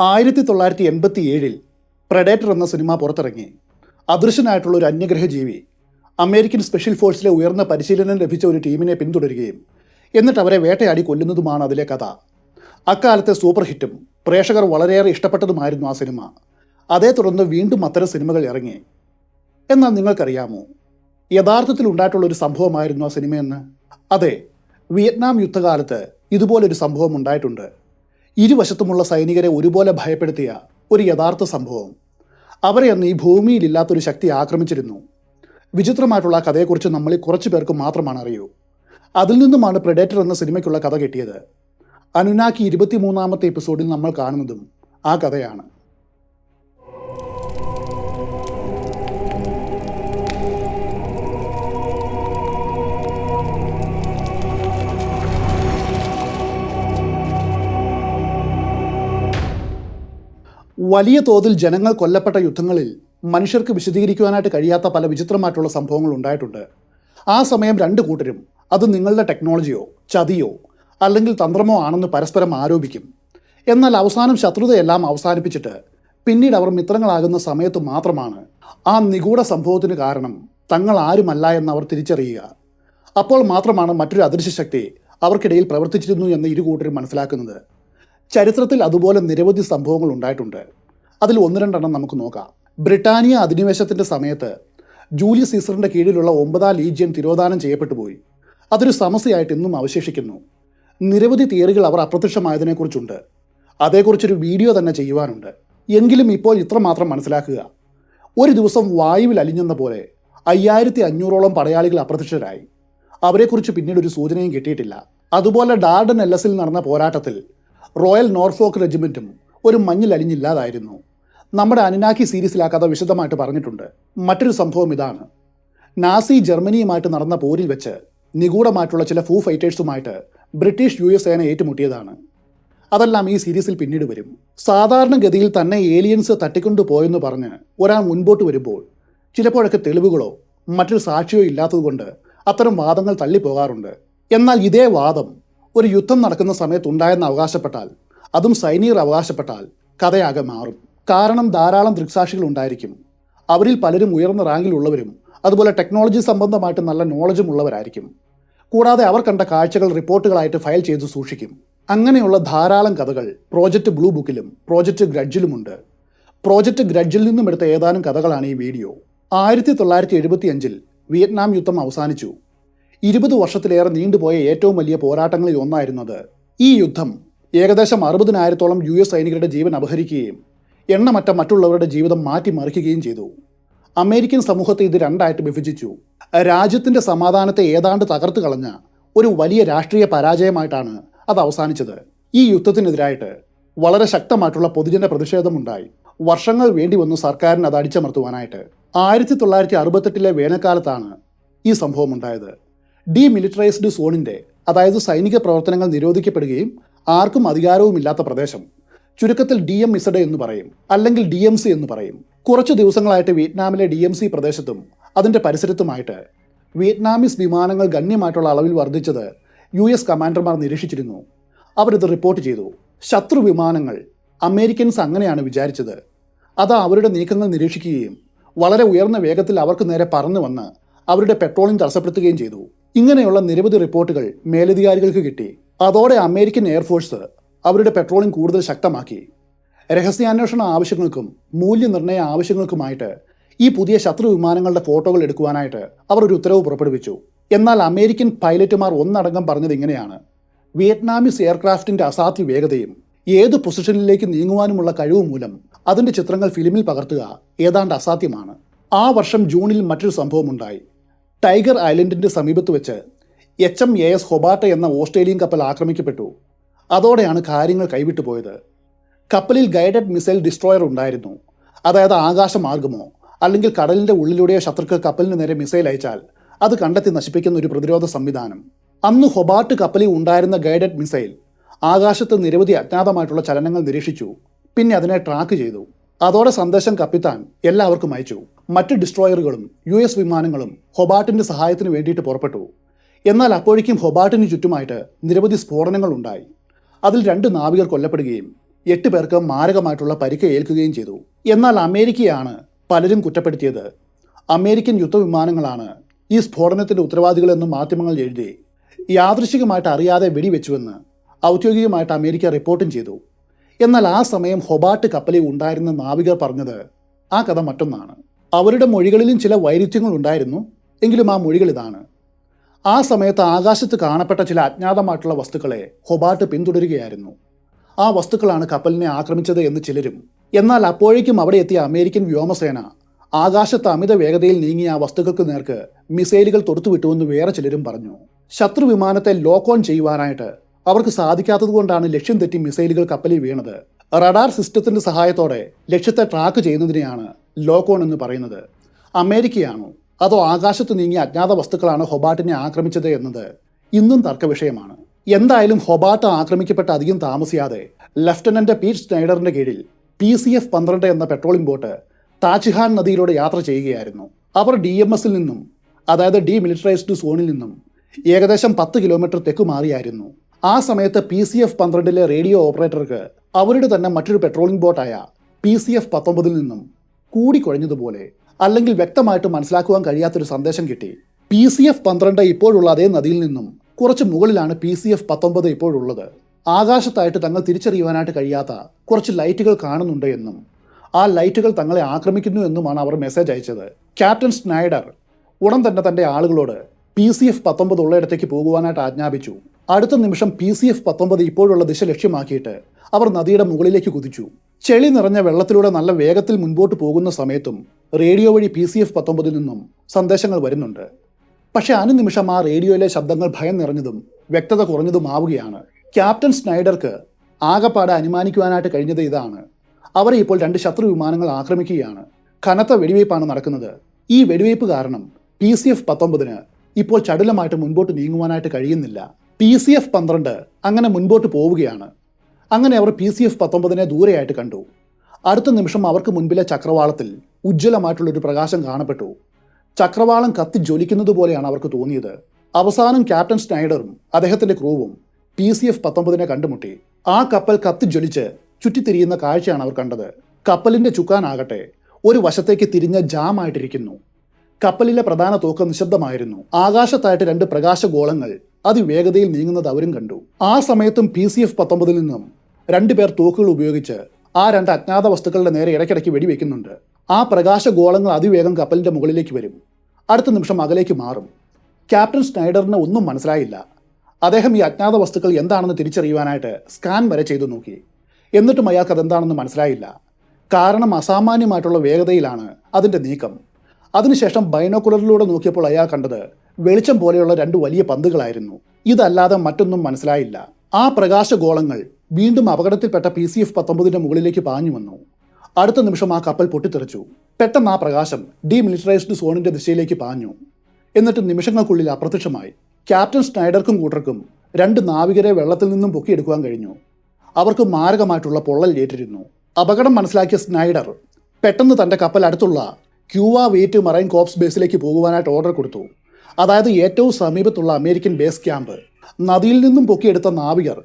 ആയിരത്തി തൊള്ളായിരത്തി എൺപത്തി ഏഴിൽ പ്രഡേറ്റർ എന്ന സിനിമ പുറത്തിറങ്ങി. അദൃശ്യനായിട്ടുള്ള ഒരു അന്യഗ്രഹ ജീവി അമേരിക്കൻ സ്പെഷ്യൽ ഫോഴ്സിലെ ഉയർന്ന പരിശീലനം ലഭിച്ച ഒരു ടീമിനെ പിന്തുടരുകയും എന്നിട്ട് അവരെ വേട്ടയാടി കൊല്ലുന്നതുമാണ് അതിലെ കഥ. അക്കാലത്തെ സൂപ്പർ ഹിറ്റും പ്രേക്ഷകർ വളരെയേറെ ഇഷ്ടപ്പെട്ടതുമായിരുന്നു ആ സിനിമ. അതേ തുടർന്ന് വീണ്ടും അത്തരം സിനിമകൾ ഇറങ്ങി. എന്നാൽ നിങ്ങൾക്കറിയാമോ യഥാർത്ഥത്തിൽ ഉണ്ടായിട്ടുള്ള ഒരു സംഭവമായിരുന്നു ആ സിനിമയെന്ന്? അതെ വിയറ്റ്നാം യുദ്ധകാലത്ത് ഇതുപോലൊരു സംഭവം ഉണ്ടായിട്ടുണ്ട്. ഇരുവശത്തുമുള്ള സൈനികരെ ഒരുപോലെ ഭയപ്പെടുത്തിയ ഒരു യഥാർത്ഥ സംഭവം. അവരെ അന്ന് ഈ ഭൂമിയിലില്ലാത്തൊരു ശക്തി ആക്രമിച്ചിരുന്നു. വിചിത്രമായിട്ടുള്ള കഥയെക്കുറിച്ച് നമ്മളിൽ കുറച്ചു പേർക്ക് മാത്രമാണ് അറിയൂ. അതിൽ നിന്നുമാണ് പ്രെഡേറ്റർ എന്ന സിനിമയ്ക്കുള്ള കഥ കിട്ടിയത്. അനുനാക്കി ഇരുപത്തിമൂന്നാമത്തെ എപ്പിസോഡിൽ നമ്മൾ കാണുന്നതും ആ കഥയാണ്. വലിയ തോതിൽ ജനങ്ങൾ കൊല്ലപ്പെട്ട യുദ്ധങ്ങളിൽ മനുഷ്യർക്ക് വിശദീകരിക്കുവാനായിട്ട് കഴിയാത്ത പല വിചിത്രമായിട്ടുള്ള സംഭവങ്ങൾ ഉണ്ടായിട്ടുണ്ട്. ആ സമയം രണ്ട് കൂട്ടരും അത് നിങ്ങളുടെ ടെക്നോളജിയോ ചതിയോ അല്ലെങ്കിൽ തന്ത്രമോ ആണെന്ന് പരസ്പരം ആരോപിക്കും. എന്നാൽ അവസാനം ശത്രുതയെല്ലാം അവസാനിപ്പിച്ചിട്ട് പിന്നീട് അവർ മിത്രങ്ങളാകുന്ന സമയത്ത് മാത്രമാണ് ആ നിഗൂഢ സംഭവത്തിന് കാരണം തങ്ങൾ ആരുമല്ല എന്ന് അവർ തിരിച്ചറിയുക. അപ്പോൾ മാത്രമാണ് മറ്റൊരു അദൃശ്യ ശക്തി അവർക്കിടയിൽ പ്രവർത്തിച്ചിരുന്നു എന്ന് ഇരു കൂട്ടരും മനസ്സിലാക്കുന്നത്. ചരിത്രത്തിൽ അതുപോലെ നിരവധി സംഭവങ്ങൾ ഉണ്ടായിട്ടുണ്ട്. അതിൽ ഒന്ന് രണ്ടെണ്ണം നമുക്ക് നോക്കാം. ബ്രിട്ടാനിയ അധിനിവേശത്തിന്റെ സമയത്ത് ജൂലിയസ് സീസറിന്റെ കീഴിലുള്ള ഒമ്പതാം ലീജിയൻ തിരോധാനം ചെയ്യപ്പെട്ടു പോയി. അതൊരു സമസ്യയായിട്ട് ഇന്നും അവശേഷിക്കുന്നു. നിരവധി തിയറികൾ അവർ അപ്രത്യക്ഷമായതിനെക്കുറിച്ചുണ്ട്. അതേക്കുറിച്ചൊരു വീഡിയോ തന്നെ ചെയ്യുവാനുണ്ട്. എങ്കിലും ഇപ്പോൾ ഇത്രമാത്രം മനസ്സിലാക്കുക. ഒരു ദിവസം വായുവിൽ അലിഞ്ഞെന്ന പോലെ അയ്യായിരത്തി അഞ്ഞൂറോളം പടയാളികൾ അപ്രത്യക്ഷരായി. അവരെക്കുറിച്ച് പിന്നീട് ഒരു സൂചനയും കിട്ടിയിട്ടില്ല. അതുപോലെ ഡാർഡൻ എൽ എസിൽ നടന്ന പോരാട്ടത്തിൽ റോയൽ നോർഫോക്ക് റെജിമെന്റും ഒരു മഞ്ഞിൽ അലിഞ്ഞില്ലാതായിരുന്നു. നമ്മുടെ അനുനാക്കി സീരീസിൽ ആ കഥ വിശദമായിട്ട് പറഞ്ഞിട്ടുണ്ട്. മറ്റൊരു സംഭവം ഇതാണ്. നാസി ജർമ്മനിയുമായിട്ട് നടന്ന പോരിൽ വെച്ച് നിഗൂഢമായിട്ടുള്ള ചില ഫൂ ഫൈറ്റേഴ്സുമായിട്ട് ബ്രിട്ടീഷ് യു എസ് സേന ഏറ്റുമുട്ടിയതാണ്. അതെല്ലാം ഈ സീരീസിൽ പിന്നീട് വരും. സാധാരണഗതിയിൽ തന്നെ ഏലിയൻസ് തട്ടിക്കൊണ്ടു പോയെന്ന് പറഞ്ഞ് ഒരാൾ മുൻപോട്ട് വരുമ്പോൾ ചിലപ്പോഴൊക്കെ തെളിവുകളോ മറ്റൊരു സാക്ഷിയോ ഇല്ലാത്തതുകൊണ്ട് അത്തരം വാദങ്ങൾ തള്ളിപ്പോകാറുണ്ട്. എന്നാൽ ഇതേ വാദം ഒരു യുദ്ധം നടക്കുന്ന സമയത്തുണ്ടായെന്ന് അവകാശപ്പെട്ടാൽ അതും സൈനികർ അവകാശപ്പെട്ടാൽ കഥയാകെ മാറും. കാരണം ധാരാളം ദൃക്സാക്ഷികൾ ഉണ്ടായിരിക്കും. അവരിൽ പലരും ഉയർന്ന റാങ്കിലുള്ളവരും അതുപോലെ ടെക്നോളജി സംബന്ധമായിട്ട് നല്ല നോളജും ഉള്ളവരായിരിക്കും. കൂടാതെ അവർ കണ്ട കാഴ്ചകൾ റിപ്പോർട്ടുകളായിട്ട് ഫയൽ ചെയ്തു സൂക്ഷിക്കും. അങ്ങനെയുള്ള ധാരാളം കഥകൾ പ്രോജക്റ്റ് ബ്ലൂ ബുക്കിലും പ്രോജക്റ്റ് ഗ്രഡ്ജിലുമുണ്ട് പ്രോജക്റ്റ് ഗ്രഡ്ജിൽ നിന്നും എടുത്ത ഏതാനും കഥകളാണ് ഈ വീഡിയോ. ആയിരത്തി തൊള്ളായിരത്തി എഴുപത്തി അഞ്ചിൽ വിയറ്റ്നാം യുദ്ധം അവസാനിച്ചു. ഇരുപത് വർഷത്തിലേറെ നീണ്ടുപോയ ഏറ്റവും വലിയ പോരാട്ടങ്ങളിൽ ഒന്നായിരുന്നത് ഈ യുദ്ധം. ഏകദേശം അറുപതിനായിരത്തോളം യു എസ് സൈനികരുടെ ജീവൻ അപഹരിക്കുകയും എണ്ണമറ്റ മറ്റുള്ളവരുടെ ജീവിതം മാറ്റിമറിക്കുകയും ചെയ്തു. അമേരിക്കൻ സമൂഹത്തെ ഇത് രണ്ടായിട്ട് വിഭജിച്ചു. രാജ്യത്തിന്റെ സമാധാനത്തെ ഏതാണ്ട് തകർത്ത് കളഞ്ഞ ഒരു വലിയ രാഷ്ട്രീയ പരാജയമായിട്ടാണ് അത് അവസാനിച്ചത്. ഈ യുദ്ധത്തിനെതിരായിട്ട് വളരെ ശക്തമായിട്ടുള്ള പൊതുജന പ്രതിഷേധമുണ്ടായി. വർഷങ്ങൾ വേണ്ടി വന്നു സർക്കാരിന് അത് അടിച്ചമർത്തുവാനായിട്ട്. ആയിരത്തി തൊള്ളായിരത്തി അറുപത്തെട്ടിലെ വേനൽക്കാലത്താണ് ഈ സംഭവം ഉണ്ടായത് ഡീമിലിറ്ററൈസ്ഡ് സോണിന്റെ അതായത് സൈനിക പ്രവർത്തനങ്ങൾ നിരോധിക്കപ്പെടുകയും ആർക്കും അധികാരവുമില്ലാത്ത പ്രദേശം ചുരുക്കത്തിൽ ഡി എം ഇസഡ് എന്ന് പറയും അല്ലെങ്കിൽ ഡി എം സി എന്ന് പറയും. കുറച്ചു ദിവസങ്ങളായിട്ട് വിയറ്റ്നാമിലെ ഡി എം സി പ്രദേശത്തും അതിന്റെ പരിസരത്തുമായിട്ട് വിയറ്റ്നാമീസ് വിമാനങ്ങൾ ഗണ്യമായിട്ടുള്ള അളവിൽ വർദ്ധിച്ചത് യു എസ് കമാൻഡർമാർ നിരീക്ഷിച്ചിരുന്നു. അവരിത് റിപ്പോർട്ട് ചെയ്തു. ശത്രു വിമാനങ്ങൾ അമേരിക്കൻസ് അങ്ങനെയാണ് വിചാരിച്ചത്. അത് അവരുടെ നീക്കങ്ങൾ നിരീക്ഷിക്കുകയും വളരെ ഉയർന്ന വേഗത്തിൽ അവർക്ക് നേരെ പറന്നു വന്ന് അവരുടെ പെട്രോളിംഗ് തടസ്സപ്പെടുത്തുകയും ചെയ്തു. ഇങ്ങനെയുള്ള നിരവധി റിപ്പോർട്ടുകൾ മേലധികാരികൾക്ക് കിട്ടി. അതോടെ അമേരിക്കൻ എയർഫോഴ്സ് അവരുടെ പെട്രോളിംഗ് കൂടുതൽ ശക്തമാക്കി. രഹസ്യാന്വേഷണ ആവശ്യങ്ങൾക്കും മൂല്യനിർണയ ആവശ്യങ്ങൾക്കുമായിട്ട് ഈ പുതിയ ശത്രു വിമാനങ്ങളുടെ ഫോട്ടോകൾ എടുക്കുവാനായിട്ട് അവർ ഒരു ഉത്തരവ് പുറപ്പെടുവിച്ചു. എന്നാൽ അമേരിക്കൻ പൈലറ്റുമാർ ഒന്നടങ്കം പറഞ്ഞത് ഇങ്ങനെയാണ്. വിയറ്റ്നാമീസ് എയർക്രാഫ്റ്റിന്റെ അസാധ്യ വേഗതയും ഏത് പൊസിഷനിലേക്ക് നീങ്ങുവാനുമുള്ള കഴിവ് മൂലം അതിന്റെ ചിത്രങ്ങൾ ഫിലിമിൽ പകർത്തുക ഏതാണ്ട് അസാധ്യമാണ്. ആ വർഷം ജൂണിൽ മറ്റൊരു സംഭവമുണ്ടായി ടൈഗർ ഐലൻഡിന്റെ സമീപത്ത് വെച്ച് H M A S Hobart എന്ന ഓസ്ട്രേലിയൻ കപ്പൽ ആക്രമിക്കപ്പെട്ടു. അതോടെയാണ് കാര്യങ്ങൾ കൈവിട്ടു പോയത്. കപ്പലിൽ ഗൈഡഡ് മിസൈൽ ഡിസ്ട്രോയർ ഉണ്ടായിരുന്നു. അതായത് ആകാശമാർഗമോ അല്ലെങ്കിൽ കടലിന്റെ ഉള്ളിലൂടെയോ ശത്രുക്കൾ കപ്പലിന് നേരെ മിസൈൽ അയച്ചാൽ അത് കണ്ടെത്തി നശിപ്പിക്കുന്ന ഒരു പ്രതിരോധ സംവിധാനം. അന്ന് ഹൊബാർട്ട് കപ്പലിൽ ഉണ്ടായിരുന്ന ഗൈഡഡ് മിസൈൽ ആകാശത്ത് നിരവധി അജ്ഞാതമായിട്ടുള്ള ചലനങ്ങൾ നിരീക്ഷിച്ചു. പിന്നെ അതിനെ ട്രാക്ക് ചെയ്തു. അതോടെ സന്ദേശം കപ്പിത്താൻ എല്ലാവർക്കും അയച്ചു. മറ്റ് ഡിസ്ട്രോയറുകളും യു എസ് വിമാനങ്ങളും ഹൊബാർട്ടിന്റെ സഹായത്തിന് വേണ്ടിയിട്ട് പുറപ്പെട്ടു. എന്നാൽ അപ്പോഴേക്കും ഹൊബാർട്ടിന് ചുറ്റുമായിട്ട് നിരവധി സ്ഫോടനങ്ങൾ ഉണ്ടായി. അതിൽ രണ്ട് നാവികർ കൊല്ലപ്പെടുകയും എട്ട് പേർക്ക് മാരകമായിട്ടുള്ള പരിക്ക് ഏൽക്കുകയും ചെയ്തു. എന്നാൽ അമേരിക്കയാണ് പലരും കുറ്റപ്പെടുത്തിയത്. അമേരിക്കൻ യുദ്ധവിമാനങ്ങളാണ് ഈ സ്ഫോടനത്തിന്റെ ഉത്തരവാദികളെന്ന് മാധ്യമങ്ങൾ എഴുതി യാദൃശികമായിട്ട് അറിയാതെ വെടിവെച്ചുവെന്ന് ഔദ്യോഗികമായിട്ട് അമേരിക്ക റിപ്പോർട്ടും ചെയ്തു. എന്നാൽ ആ സമയം ഹൊബാട്ട് കപ്പലിൽ ഉണ്ടായിരുന്ന നാവികർ പറഞ്ഞത് ആ കഥ മറ്റൊന്നാണ്. അവരുടെ മൊഴികളിലും ചില വൈരുദ്ധ്യങ്ങൾ ഉണ്ടായിരുന്നു. എങ്കിലും ആ മൊഴികൾ ഇതാണ്. ആ സമയത്ത് ആകാശത്ത് കാണപ്പെട്ട ചില അജ്ഞാതമായിട്ടുള്ള വസ്തുക്കളെ ഹൊബാട്ട് പിന്തുടരുകയായിരുന്നു. ആ വസ്തുക്കളാണ് കപ്പലിനെ ആക്രമിച്ചത് എന്ന് ചിലരും എന്നാൽ അപ്പോഴേക്കും അവിടെ എത്തിയ അമേരിക്കൻ വ്യോമസേന ആകാശത്ത് അമിത വേഗതയിൽ നീങ്ങിയ ആ വസ്തുക്കൾക്ക് നേർക്ക് മിസൈലുകൾ തൊടുത്തുവിട്ടുവെന്ന് വേറെ ചിലരും പറഞ്ഞു. ശത്രു വിമാനത്തെ ലോക്ക് ഓൺ ചെയ്യുവാനായിട്ട് അവർക്ക് സാധിക്കാത്തതുകൊണ്ടാണ് ലക്ഷ്യം തെറ്റി മിസൈലുകൾ കപ്പലിൽ വീണത്. റഡാർ സിസ്റ്റത്തിന്റെ സഹായത്തോടെ ലക്ഷ്യത്തെ ട്രാക്ക് ചെയ്യുന്നതിനെയാണ് ലോക്ക് ഓൺ എന്ന് പറയുന്നത്. അമേരിക്കയാണോ? അതോ ആകാശത്ത് നീങ്ങിയ അജ്ഞാത വസ്തുക്കളാണ് ഹൊബാട്ടിനെ ആക്രമിച്ചത് എന്നത്? ഇന്നും തർക്ക വിഷയമാണ് എന്തായാലും ഹൊബാട്ട് ആക്രമിക്കപ്പെട്ട അധികം താമസിയാതെ ലഫ്റ്റനന്റ് പീറ്റ് സ്നൈഡറിന്റെ കീഴിൽ പി സി എഫ് പന്ത്രണ്ട് എന്ന പെട്രോളിംഗ് ബോട്ട് താജ്ഹാൻ നദിയിലൂടെ യാത്ര ചെയ്യുകയായിരുന്നു. അവർ ഡി എം എസിൽ നിന്നും അതായത് ഡി മിലിറ്ററൈസ്ഡ് സോണിൽ നിന്നും ഏകദേശം പത്ത് കിലോമീറ്റർ തെക്കു മാറിയായിരുന്നു. ആ സമയത്ത് പി സി എഫ് പന്ത്രണ്ടിലെ റേഡിയോ ഓപ്പറേറ്റർക്ക് അവരുടെ തന്നെ മറ്റൊരു പെട്രോളിംഗ് ബോട്ടായ പി സി എഫ് പത്തൊമ്പതിൽ നിന്നും കൂടിക്കുഴഞ്ഞതുപോലെ അല്ലെങ്കിൽ വ്യക്തമായിട്ട് മനസ്സിലാക്കുവാൻ കഴിയാത്തൊരു സന്ദേശം കിട്ടി. പി സി എഫ് പന്ത്രണ്ട് ഇപ്പോഴുള്ള അതേ നദിയിൽ നിന്നും കുറച്ച് മുകളിലാണ് പി സി എഫ് പത്തൊമ്പത് ഇപ്പോഴുള്ളത്. ആകാശത്തായിട്ട് തങ്ങൾ തിരിച്ചറിയുവാനായിട്ട് കഴിയാത്ത കുറച്ച് ലൈറ്റുകൾ കാണുന്നുണ്ട് എന്നും ആ ലൈറ്റുകൾ തങ്ങളെ ആക്രമിക്കുന്നു എന്നുമാണ് അവർ മെസ്സേജ് അയച്ചത്. ക്യാപ്റ്റൻ സ്നൈഡർ ഉടൻ തന്നെ തന്റെ ആളുകളോട് പി സി എഫ് പത്തൊമ്പത് ഉള്ളയിടത്തേക്ക് പോകുവാനായിട്ട് ആജ്ഞാപിച്ചു. അടുത്ത നിമിഷം പി സി എഫ് പത്തൊമ്പത് ഇപ്പോഴുള്ള ദിശ ലക്ഷ്യമാക്കിയിട്ട് അവർ നദിയുടെ മുകളിലേക്ക് കുതിച്ചു. ചെളി നിറഞ്ഞ വെള്ളത്തിലൂടെ നല്ല വേഗത്തിൽ മുൻപോട്ട് പോകുന്ന സമയത്തും റേഡിയോ വഴി പി സി എഫ് പത്തൊമ്പതിൽ നിന്നും സന്ദേശങ്ങൾ വരുന്നുണ്ട്. പക്ഷെ അനുനിമിഷം ആ റേഡിയോയിലെ ശബ്ദങ്ങൾ ഭയം നിറഞ്ഞതും വ്യക്തത കുറഞ്ഞതുമാവുകയാണ്. ക്യാപ്റ്റൻ സ്നൈഡർക്ക് ആകപ്പാടെ അനുമാനിക്കുവാനായിട്ട് കഴിഞ്ഞത് ഇതാണ്. അവരെ ഇപ്പോൾ രണ്ട് ശത്രു വിമാനങ്ങൾ ആക്രമിക്കുകയാണ്. കനത്ത വെടിവയ്പ്പാണ് നടക്കുന്നത്. ഈ വെടിവയ്പ്പ് കാരണം പി സി എഫ് പത്തൊമ്പതിന് ഇപ്പോൾ ചടുലമായിട്ട് മുൻപോട്ട് നീങ്ങുവാനായിട്ട് കഴിയുന്നില്ല. പി സി എഫ് പന്ത്രണ്ട് അങ്ങനെ മുൻപോട്ട് പോവുകയാണ്. അങ്ങനെ അവർ പി സി എഫ് പത്തൊമ്പതിനെ ദൂരെയായിട്ട് കണ്ടു. അടുത്ത നിമിഷം അവർക്ക് മുൻപിലെ ചക്രവാളത്തിൽ ഉജ്ജ്വലമായിട്ടുള്ളൊരു പ്രകാശം കാണപ്പെട്ടു. ചക്രവാളം കത്തി ജ്വലിക്കുന്നത് പോലെയാണ് അവർക്ക് തോന്നിയത്. അവസാനം ക്യാപ്റ്റൻ സ്നൈഡറും അദ്ദേഹത്തിന്റെ ക്രൂവും പി സി എഫ് പത്തൊമ്പതിനെ കണ്ടുമുട്ടി. ആ കപ്പൽ കത്തി ജ്വലിച്ച് ചുറ്റിത്തിരിയുന്ന കാഴ്ചയാണ് അവർ കണ്ടത്. കപ്പലിന്റെ ചുക്കാനാകട്ടെ ഒരു വശത്തേക്ക് തിരിഞ്ഞ ജാം ആയിട്ടിരിക്കുന്നു കപ്പലിലെ പ്രധാന തോക്ക് നിശബ്ദമായിരുന്നു. ആകാശത്തായിട്ട് രണ്ട് പ്രകാശഗോളങ്ങൾ അതിവേഗതയിൽ നീങ്ങുന്നത് അവരും കണ്ടു. ആ സമയത്തും പി സി എഫ് പത്തൊമ്പതിൽ നിന്നും രണ്ടുപേർ തോക്കുകൾ ഉപയോഗിച്ച് ആ രണ്ട് അജ്ഞാത വസ്തുക്കളുടെ നേരെ ഇടയ്ക്കിടയ്ക്ക് വെടിവെക്കുന്നുണ്ട്. ആ പ്രകാശഗോളങ്ങൾ അതിവേഗം കപ്പലിന്റെ മുകളിലേക്ക് വരും. അടുത്ത നിമിഷം അകലേക്ക് മാറും. ക്യാപ്റ്റൻ സ്നൈഡറിന് ഒന്നും മനസ്സിലായില്ല. അദ്ദേഹം ഈ അജ്ഞാത വസ്തുക്കൾ എന്താണെന്ന് തിരിച്ചറിയുവാനായിട്ട് സ്കാൻ വരെ ചെയ്തു നോക്കി. എന്നിട്ടും അയാൾക്ക് അതെന്താണെന്ന് മനസ്സിലായില്ല. കാരണം അസാമാന്യമായിട്ടുള്ള വേഗതയിലാണ് അതിന്റെ നീക്കം. അതിനുശേഷം ബൈനോക്കുലറിലൂടെ നോക്കിയപ്പോൾ അയാൾ കണ്ടത് വെളിച്ചം പോലെയുള്ള രണ്ട് വലിയ പന്തുകളായിരുന്നു. ഇതല്ലാതെ മറ്റൊന്നും മനസ്സിലായില്ല. ആ പ്രകാശഗോളങ്ങൾ വീണ്ടും അപകടത്തിൽപ്പെട്ട പി സി എഫ് പത്തൊമ്പതിന്റെ മുകളിലേക്ക് പാഞ്ഞു വന്നു. അടുത്ത നിമിഷം ആ കപ്പൽ പൊട്ടിത്തെറിച്ചു. പെട്ടെന്ന് ആ പ്രകാശം ഡീമിലിറ്ററൈസ്ഡ് സോണിന്റെ ദിശയിലേക്ക് പാഞ്ഞു. എന്നിട്ട് നിമിഷങ്ങൾക്കുള്ളിൽ അപ്രത്യക്ഷമായി. ക്യാപ്റ്റൻ സ്നൈഡർക്കും കൂട്ടർക്കും രണ്ട് നാവികരെ വെള്ളത്തിൽ നിന്നും പൊക്കിയെടുക്കുവാൻ കഴിഞ്ഞു. അവർക്ക് മാരകമായിട്ടുള്ള പൊള്ളൽ ഏറ്റിരുന്നു. അപകടം മനസ്സിലാക്കിയ സ്നൈഡർ പെട്ടെന്ന് തന്റെ കപ്പൽ അടുത്തുള്ള ക്യൂവ വെയിറ്റ് മറൈൻ കോപ്സ് ബേസിലേക്ക് പോകുവാനായിട്ട് ഓർഡർ കൊടുത്തു. അതായത് ഏറ്റവും സമീപത്തുള്ള അമേരിക്കൻ ബേസ് ക്യാമ്പ് നദിയിൽ നിന്നും പൊക്കിയെടുത്ത നാവികർ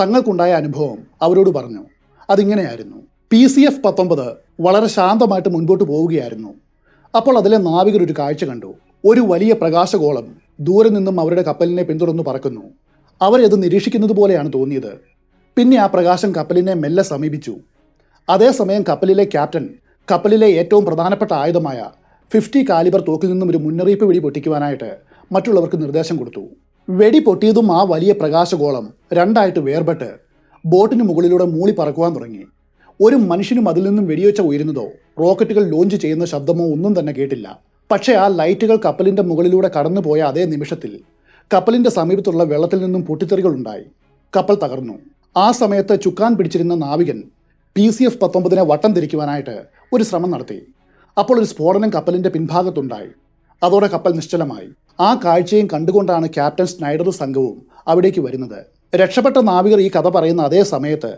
തങ്ങൾക്കുണ്ടായ അനുഭവം അവരോട് പറഞ്ഞു. അതിങ്ങനെയായിരുന്നു. പി സി എഫ് പത്തൊമ്പത് വളരെ ശാന്തമായിട്ട് മുൻപോട്ട് പോവുകയായിരുന്നു. അപ്പോൾ അതിലെ നാവികർ ഒരു കാഴ്ച കണ്ടു. ഒരു വലിയ പ്രകാശഗോളം ദൂരെ നിന്നും അവരുടെ കപ്പലിനെ പിന്തുടർന്ന് പറക്കുന്നു. അവരത് നിരീക്ഷിക്കുന്നത് പോലെയാണ് തോന്നിയത്. പിന്നെ ആ പ്രകാശം കപ്പലിനെ മെല്ലെ സമീപിച്ചു. അതേസമയം കപ്പലിലെ ക്യാപ്റ്റൻ കപ്പലിലെ ഏറ്റവും പ്രധാനപ്പെട്ട ആയുധമായ ഫിഫ്റ്റി കാലിബർ തോക്കിൽ നിന്നും ഒരു മുന്നറിയിപ്പ് വെടി പൊട്ടിക്കുവാനായിട്ട് മറ്റുള്ളവർക്ക് നിർദ്ദേശം കൊടുത്തു. വെടി പൊട്ടിയതും ആ വലിയ പ്രകാശഗോളം രണ്ടായിട്ട് വേർപെട്ട് ബോട്ടിന് മുകളിലൂടെ മൂളി പറക്കുവാൻ തുടങ്ങി. ഒരു മനുഷ്യനും അതിൽ നിന്നും വെടിവെച്ച ഉയരുന്നതോ റോക്കറ്റുകൾ ലോഞ്ച് ചെയ്യുന്ന ശബ്ദമോ ഒന്നും തന്നെ കേട്ടില്ല. പക്ഷേ ആ ലൈറ്റുകൾ കപ്പലിന്റെ മുകളിലൂടെ കടന്നുപോയ അതേ നിമിഷത്തിൽ കപ്പലിന്റെ സമീപത്തുള്ള വെള്ളത്തിൽ നിന്നും പൊട്ടിത്തെറികൾ ഉണ്ടായി. കപ്പൽ തകർന്നു. ആ സമയത്ത് ചുക്കാൻ പിടിച്ചിരുന്ന നാവികൻ പി സി എഫ് പത്തൊമ്പതിനെ വട്ടം തിരിക്കുവാനായിട്ട് ഒരു ശ്രമം നടത്തി. അപ്പോൾ ഒരു സ്ഫോടനം കപ്പലിന്റെ പിൻഭാഗത്തുണ്ടായി. അതോടെ കപ്പൽ നിശ്ചലമായി. ആ കാഴ്ചയും കണ്ടുകൊണ്ടാണ് ക്യാപ്റ്റൻ സ്നൈഡർ സംഘവും അവിടേക്ക് വരുന്നത്. രക്ഷപ്പെട്ട നാവികർ ഈ കഥ പറയുന്ന അതേ സമയത്ത്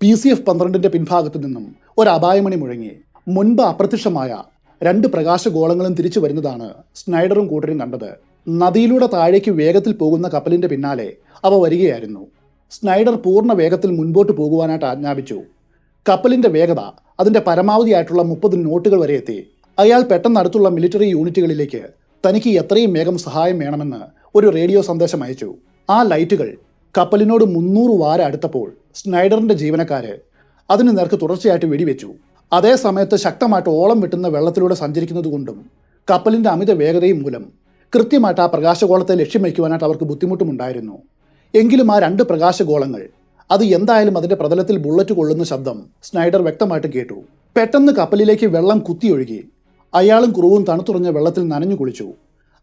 പി സി എഫ് പന്ത്രണ്ടിന്റെ പിൻഭാഗത്തു നിന്നും ഒരു അപായമണി മുഴങ്ങി. മുൻപ് അപ്രത്യക്ഷമായ രണ്ട് പ്രകാശഗോളങ്ങളും തിരിച്ചു വരുന്നതാണ് സ്നൈഡറും കൂട്ടരും കണ്ടത്. നദിയിലൂടെ താഴേക്ക് വേഗത്തിൽ പോകുന്ന കപ്പലിന്റെ പിന്നാലെ അവ വരികയായിരുന്നു. സ്നൈഡർ പൂർണ വേഗത്തിൽ മുൻപോട്ട് പോകുവാനായിട്ട് ആജ്ഞാപിച്ചു. കപ്പലിന്റെ വേഗത അതിന്റെ പരമാവധി പരമാവധിയായിട്ടുള്ള മുപ്പത് നോട്ടുകൾ വരെ എത്തി. അയാൾ പെട്ടെന്ന് അടുത്തുള്ള മിലിറ്ററി യൂണിറ്റുകളിലേക്ക് തനിക്ക് എത്രയും വേഗം സഹായം വേണമെന്ന് ഒരു റേഡിയോ സന്ദേശം അയച്ചു. ആ ലൈറ്റുകൾ കപ്പലിനോട് മുന്നൂറ് വാര അടുത്തപ്പോൾ സ്നൈഡറിന്റെ ജീവനക്കാര് അതിന് നേർക്ക് തുടർച്ചയായിട്ട് വെടിവെച്ചു. അതേ സമയത്ത് ശക്തമായിട്ട് ഓളം വിട്ടുന്ന വെള്ളത്തിലൂടെ സഞ്ചരിക്കുന്നത് കൊണ്ടും കപ്പലിന്റെ അമിത വേഗതയും മൂലം കൃത്യമായിട്ട് ആ പ്രകാശഗോളത്തെ ലക്ഷ്യം വയ്ക്കുവാനായിട്ട് അവർക്ക് ബുദ്ധിമുട്ടുമുണ്ടായിരുന്നു. എങ്കിലും ആ രണ്ട് പ്രകാശഗോളങ്ങൾ അത് എന്തായാലും അതിന്റെ പ്രതലത്തിൽ ബുള്ളറ്റ് കൊള്ളുന്ന ശബ്ദം സ്നൈഡർ വ്യക്തമായിട്ട് കേട്ടു. പെട്ടെന്ന് കപ്പലിലേക്ക് വെള്ളം കുത്തിയൊഴുകി. അയാളും ക്രൂവും തണുത്തുറഞ്ഞ വെള്ളത്തിൽ നനഞ്ഞു കുളിച്ചു.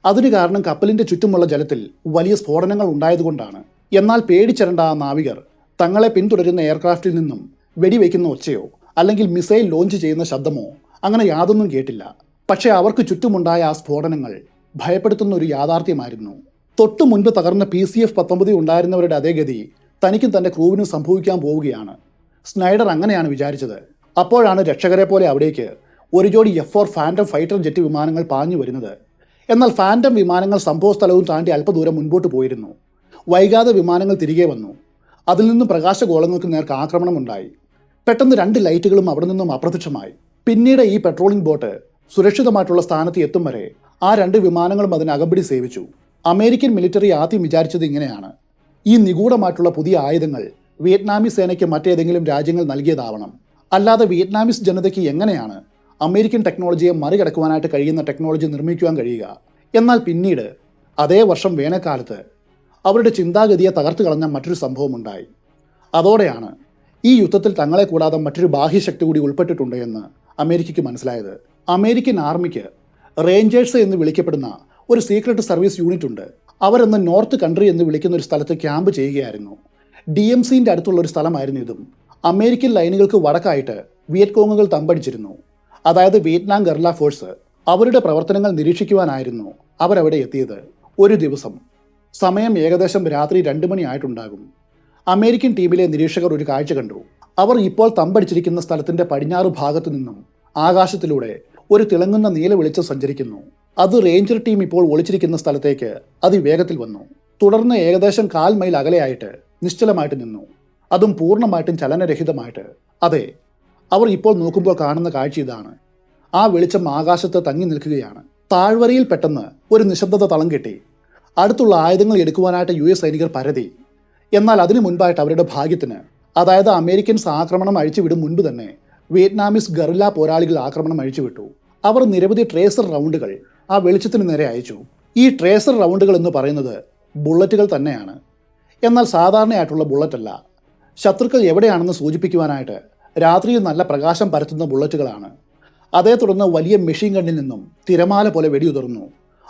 അതിന് കാരണം കപ്പലിന്റെ ചുറ്റുമുള്ള ജലത്തിൽ വലിയ സ്ഫോടനങ്ങൾ ഉണ്ടായതുകൊണ്ടാണ്. എന്നാൽ പേടിച്ചിരണ്ട ആ നാവികർ തങ്ങളെ പിന്തുടരുന്ന എയർക്രാഫ്റ്റിൽ നിന്നും വെടിവെക്കുന്ന ഒച്ചയോ അല്ലെങ്കിൽ മിസൈൽ ലോഞ്ച് ചെയ്യുന്ന ശബ്ദമോ അങ്ങനെ യാതൊന്നും കേട്ടില്ല. പക്ഷേ അവർക്ക് ചുറ്റുമുണ്ടായ ആ സ്ഫോടനങ്ങൾ ഭയപ്പെടുത്തുന്ന ഒരു യാഥാർത്ഥ്യമായിരുന്നു. തൊട്ടു മുൻപ് തകർന്ന പി സി എഫ് പത്തൊമ്പത് ഉണ്ടായിരുന്നവരുടെ അതേ ഗതി തനിക്കും തന്റെ ക്രൂവിനും സംഭവിക്കാൻ പോവുകയാണ്. സ്നൈഡർ അങ്ങനെയാണ് വിചാരിച്ചത്. അപ്പോഴാണ് രക്ഷകരെ പോലെ അവിടേക്ക് ഒരു ജോഡി F four Phantom fighter jet വിമാനങ്ങൾ പാഞ്ഞു വരുന്നത്. എന്നാൽ ഫാന്റം വിമാനങ്ങൾ സംഭവസ്ഥലവും താണ്ടി അല്പദൂരം മുൻപോട്ട് പോയിരുന്നു. വൈകാതെ വിമാനങ്ങൾ തിരികെ വന്നു. അതിൽ നിന്നും പ്രകാശഗോളങ്ങൾക്ക് നേർക്ക് ആക്രമണമുണ്ടായി. പെട്ടെന്ന് രണ്ട് ലൈറ്റുകളും അവിടെ നിന്നും അപ്രത്യക്ഷമായി. പിന്നീട് ഈ പെട്രോളിംഗ് ബോട്ട് സുരക്ഷിതമായിട്ടുള്ള സ്ഥാനത്ത് എത്തും വരെ ആ രണ്ട് വിമാനങ്ങളും അതിന് അകമ്പടി സേവിച്ചു. അമേരിക്കൻ മിലിറ്ററി ആദ്യം വിചാരിച്ചത് ഇങ്ങനെയാണ്. ഈ നിഗൂഢമായിട്ടുള്ള പുതിയ ആയുധങ്ങൾ വിയറ്റ്നാമീസ് സേനയ്ക്ക് മറ്റേതെങ്കിലും രാജ്യങ്ങൾ നൽകിയതാവണം. അല്ലാതെ വിയറ്റ്നാമീസ് ജനതയ്ക്ക് എങ്ങനെയാണ് അമേരിക്കൻ ടെക്നോളജിയെ മറികടക്കുവാനായിട്ട് കഴിയുന്ന ടെക്നോളജി നിർമ്മിക്കുവാൻ കഴിയുക. എന്നാൽ പിന്നീട് അതേ വർഷം വേനൽക്കാലത്ത് അവരുടെ ചിന്താഗതിയെ തകർത്തു കളഞ്ഞ മറ്റൊരു സംഭവമുണ്ടായി. അതോടെയാണ് ഈ യുദ്ധത്തിൽ തങ്ങളെ കൂടാതെ മറ്റൊരു ബാഹ്യശക്തി കൂടി ഉൾപ്പെട്ടിട്ടുണ്ട് എന്ന് അമേരിക്കയ്ക്ക് മനസ്സിലായത്. അമേരിക്കൻ ആർമിക്ക് റേഞ്ചേഴ്സ് എന്ന് വിളിക്കപ്പെടുന്ന ഒരു സീക്രട്ട് സർവീസ് യൂണിറ്റ് ഉണ്ട്. അവരെന്ന് നോർത്ത് കൺട്രി എന്ന് വിളിക്കുന്ന ഒരു സ്ഥലത്ത് ക്യാമ്പ് ചെയ്യുകയായിരുന്നു. ഡി എം സിന്റെ അടുത്തുള്ള ഒരു സ്ഥലമായിരുന്നു ഇതും. അമേരിക്കൻ ലൈനുകൾക്ക് വടക്കായിട്ട് വിയറ്റ്കോങ്ങുകൾ തമ്പടിച്ചിരുന്നു. അതായത് വിയറ്റ്നാം ഗർല ഫോഴ്സ് അവരുടെ പ്രവർത്തനങ്ങൾ നിരീക്ഷിക്കുവാനായിരുന്നു അവരവിടെ എത്തിയത്. ഒരു ദിവസം. സമയം ഏകദേശം രാത്രി രണ്ട് മണിയായിട്ടുണ്ടാകും അമേരിക്കൻ ടീമിലെ നിരീക്ഷകർ ഒരു കാഴ്ച കണ്ടു. അവർ ഇപ്പോൾ തമ്പടിച്ചിരിക്കുന്ന സ്ഥലത്തിന്റെ പടിഞ്ഞാറ് ഭാഗത്തു നിന്നും ആകാശത്തിലൂടെ ഒരു തിളങ്ങുന്ന നീല വെളിച്ചം സഞ്ചരിക്കുന്നു. അത് റേഞ്ചർ ടീം ഇപ്പോൾ ഒളിച്ചിരിക്കുന്ന സ്ഥലത്തേക്ക് അതിവേഗത്തിൽ വന്നു. തുടർന്ന് ഏകദേശം കാൽ മൈൽ അകലെയായിട്ട് നിശ്ചലമായിട്ട് നിന്നു. അതും പൂർണമായിട്ടും ചലനരഹിതമായിട്ട്. അതെ അവർ ഇപ്പോൾ നോക്കുമ്പോൾ കാണുന്ന കാഴ്ച ഇതാണ്. ആ വെളിച്ചം ആകാശത്ത് തങ്ങി നിൽക്കുകയാണ്. താഴ്വരയിൽ പെട്ടെന്ന് ഒരു നിശബ്ദത തളം കെട്ടി. അടുത്തുള്ള ആയുധങ്ങൾ എടുക്കുവാനായിട്ട് യു എസ് സൈനികർ പരതി. എന്നാൽ അതിനു മുൻപായിട്ട് അവരുടെ ഭാഗ്യത്തിന് അതായത് അമേരിക്കൻസ് ആക്രമണം അഴിച്ചുവിടും മുൻപ് തന്നെ വിയറ്റ്നാമീസ് ഗറില്ല പോരാളികൾ ആക്രമണം അഴിച്ചുവിട്ടു അവർ നിരവധി ട്രേസർ റൗണ്ടുകൾ ആ വെളിച്ചത്തിന് നേരെ അയച്ചു. ഈ ട്രേസർ റൗണ്ടുകൾ എന്ന് പറയുന്നത് ബുള്ളറ്റുകൾ തന്നെയാണ്. എന്നാൽ സാധാരണയായിട്ടുള്ള ബുള്ളറ്റല്ല. ശത്രുക്കൾ എവിടെയാണെന്ന് സൂചിപ്പിക്കുവാനായിട്ട് രാത്രിയിൽ നല്ല പ്രകാശം പരത്തുന്ന ബുള്ളറ്റുകളാണ്. അതേ തുടർന്ന് വലിയ മെഷീൻ ഗണ്ണിൽ നിന്നും തിരമാല പോലെ വെടിയുതിർന്നു.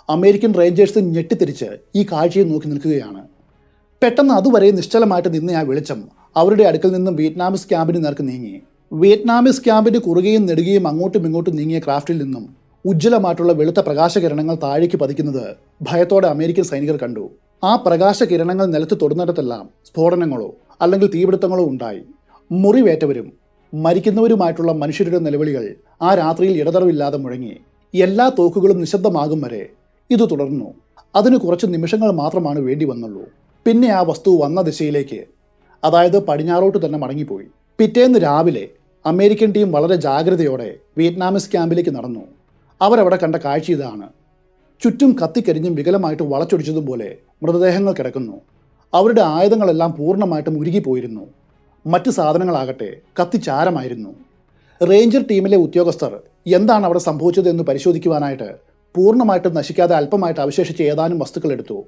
അമേരിക്കൻ റേഞ്ചേഴ്സ് ഞെട്ടിത്തിരിച്ച് ഈ കാഴ്ചയെ നോക്കി നിൽക്കുകയാണ്. പെട്ടെന്ന് അതുവരെ നിശ്ചലമായിട്ട് നിന്ന ആ വെളിച്ചം അവരുടെ അടുക്കൽ നിന്നും വിയറ്റ്നാമിസ് ക്യാമ്പിന് നേർക്ക് നീങ്ങി. വിയറ്റ്നാമിസ് ക്യാമ്പിന് കുറുകയും നെടുകയും അങ്ങോട്ടും ഇങ്ങോട്ടും നീങ്ങിയ ക്രാഫ്റ്റിൽ നിന്നും ഉജ്ജ്വലമായിട്ടുള്ള വെളുത്ത പ്രകാശകിരണങ്ങൾ താഴേക്ക് പതിക്കുന്നത് ഭയത്തോടെ അമേരിക്കൻ സൈനികർ കണ്ടു. ആ പ്രകാശകിരണങ്ങൾ നിലത്ത് തൊടുന്നിടത്തെല്ലാം സ്ഫോടനങ്ങളോ അല്ലെങ്കിൽ തീപിടുത്തങ്ങളോ ഉണ്ടായി. മുറിവേറ്റവരും മരിക്കുന്നവരുമായിട്ടുള്ള മനുഷ്യരുടെ നിലവിളികൾ ആ രാത്രിയിൽ ഇടതടവില്ലാതെ മുഴങ്ങി എല്ലാ തോക്കുകളും നിശബ്ദമാകും വരെ ഇത് തുടർന്നു. അതിന് കുറച്ച് നിമിഷങ്ങൾ മാത്രമാണ് വേണ്ടി വന്നുള്ളൂ. പിന്നെ ആ വസ്തു വന്ന ദിശയിലേക്ക് അതായത് പടിഞ്ഞാറോട്ട് തന്നെ മടങ്ങിപ്പോയി. പിറ്റേന്ന് രാവിലെ അമേരിക്കൻ ടീം വളരെ ജാഗ്രതയോടെ വിയറ്റ്നാമിസ് ക്യാമ്പിലേക്ക് നടന്നു. അവരവിടെ കണ്ട കാഴ്ച ഇതാണ്. ചുറ്റും കത്തിക്കരിഞ്ഞും വികലമായിട്ട് വളച്ചൊടിച്ചതുപോലെ മൃതദേഹങ്ങൾ കിടക്കുന്നു. അവരുടെ ആയുധങ്ങളെല്ലാം പൂർണമായിട്ടും ഉരുകിപ്പോയിരുന്നു. മറ്റ് സാധനങ്ങളാകട്ടെ കത്തിച്ചാരമായിരുന്നു റേഞ്ചർ ടീമിലെ ഉദ്യോഗസ്ഥർ എന്താണ് അവിടെ സംഭവിച്ചതെന്ന് പരിശോധിക്കുവാനായിട്ട് പൂർണമായിട്ടും നശിക്കാതെ അല്പമായിട്ട് അവശേഷിച്ച ഏതാനും വസ്തുക്കൾ എടുത്തു.